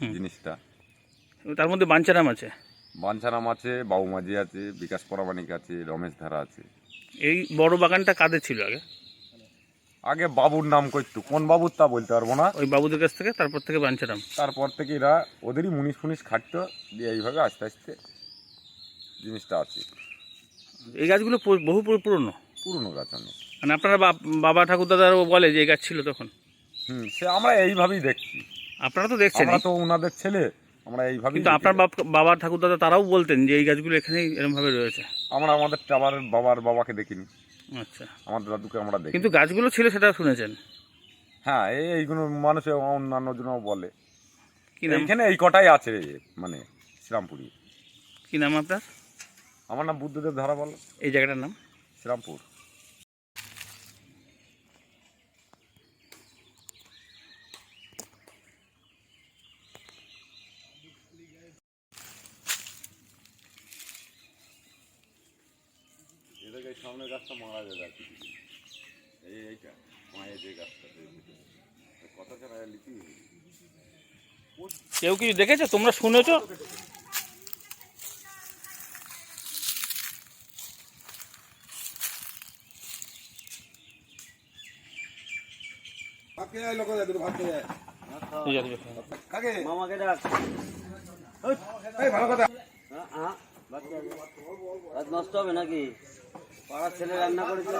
জিনিসটা। তার মধ্যে বাঞ্চারাম আছে? বাঞ্ছারাম আছে বাবু মাঝি আছে বিকাশ পরামানিক আছে রমেশ ধারা আছে। এই বড় বাগানটা কাদের ছিল আগে? আগে বাবুর নাম করতো কোন বাবুর তা বলতে পারব না। ওই বাবুদের কাছ থেকে তারপর থেকে বাঞ্চারাম তারপর থেকে এরা ওদেরই মুনিশ ফুনিশ খাটতো দিয়ে এইভাবে আস্তে আস্তে জিনিসটা আছে। এই গাছগুলো বহু পুরো- পুরনো? পুরনো গাছ অনেক। মানে আপনারা বাবা ঠাকুর দাদারও বলে যে এই গাছ ছিল তখন? হুম সে আমরা এইভাবেই দেখছি। আপনারা তো দেখছেন আমরা তো ওনাদের ছেলে আমরা এইভাবে কিন্তু আপনার বাবা ঠাকুর দাদা তারাও বলতেন যে এই গাছগুলো এখানেই এরকমভাবে রয়েছে। আমরা আমাদের বাবার বাবার বাবাকে দেখিনি। আচ্ছা। আমাদের দাদুকে আমরা দেখি কিন্তু গাছগুলো ছিল সেটা শুনেছেন? হ্যাঁ এই এইগুলো মানুষ অন্যান্য জন বলে। কি নাম? এইখানে এই কটাই আছে মানে শ্রীরামপুরি। কি নাম আপনার? আমার নাম বুদ্ধদেব ধারা বল এই জায়গাটার নাম? শ্রীরামপুর। সামনের গাছটা মারা যাবে আর কি এই এইটা মায়ের যে গাছটা কথা ছাড়া লিপি কেউ কিছু দেখেছ? তোমরা শুনেছো? ঠিক আছে মামাকে ডাক। বাকি আছে। রাত নষ্ট হবে নাকি? পাড়ার ছেলে রান্না করেছে।